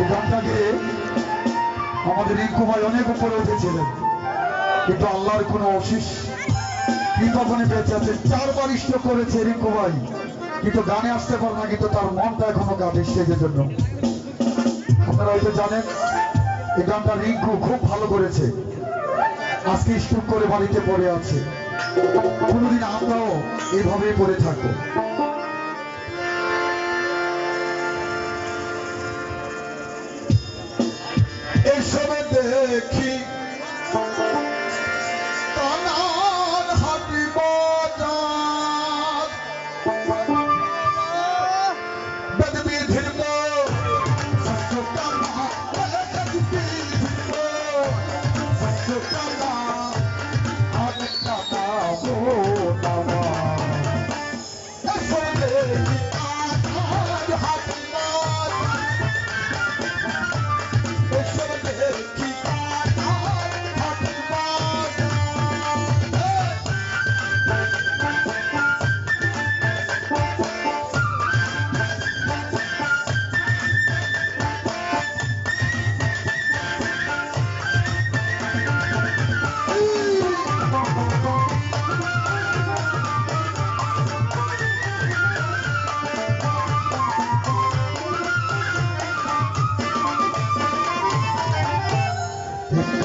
এই গানটাকে আমাদের রিঙ্কু ভাই অনেক উপরে উঠেছিলেন। কিন্তু আল্লাহর কোনো অশেষ কৃতজ্ঞনে বেঁচে আছে চারবার ইষ্ট করেছে রিঙ্কু ভাই কিন্তু গানে আসতে পারে না, কিন্তু তার মনটা এখনও কাটে স্টেজের জন্য। আপনারা হয়তো জানেন, এই গানটা রিঙ্কু খুব ভালো করেছে। আজকে স্টুক করে বাড়িতে পড়ে আছে। কোনোদিন আমরাও এভাবেই পড়ে থাকব। দেখি। কানার হাটি বাজার।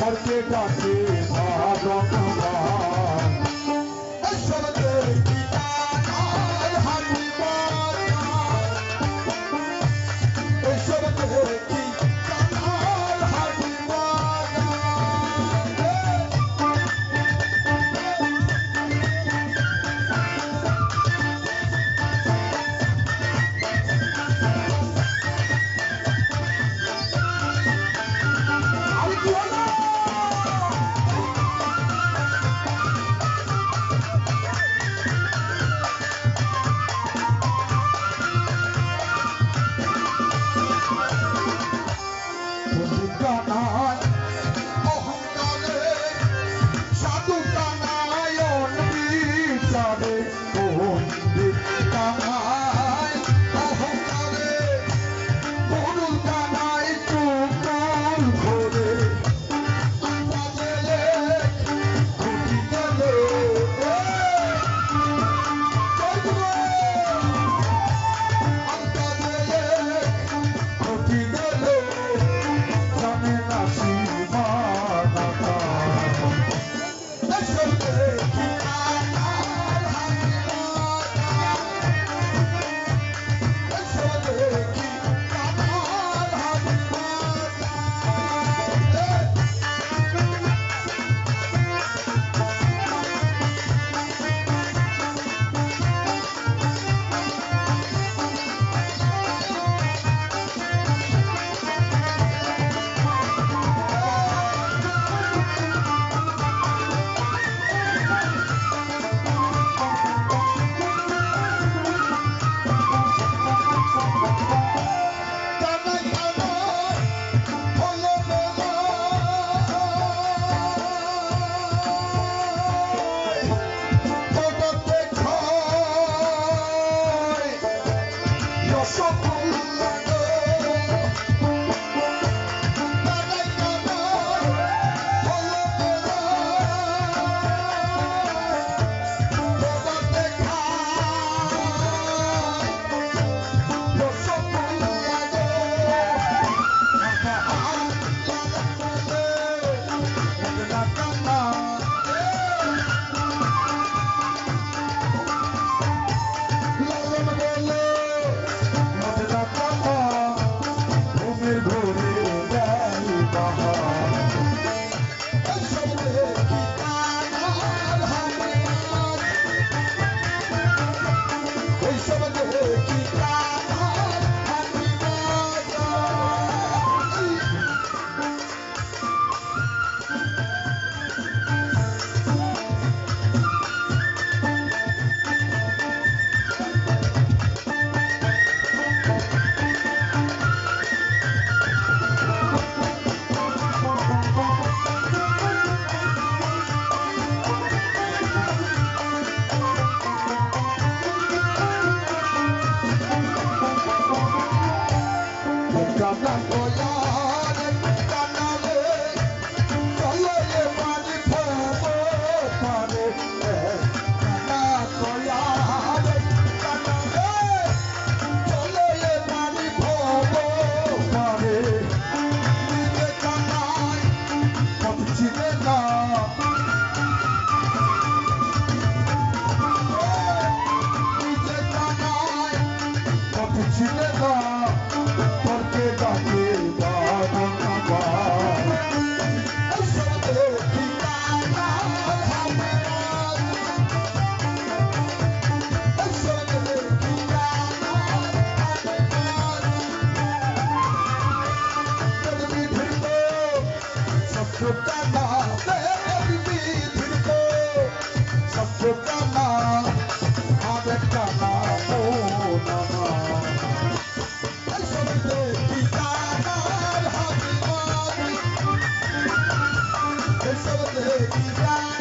ডাকে দেখি Rama भूमि सब देवी जाए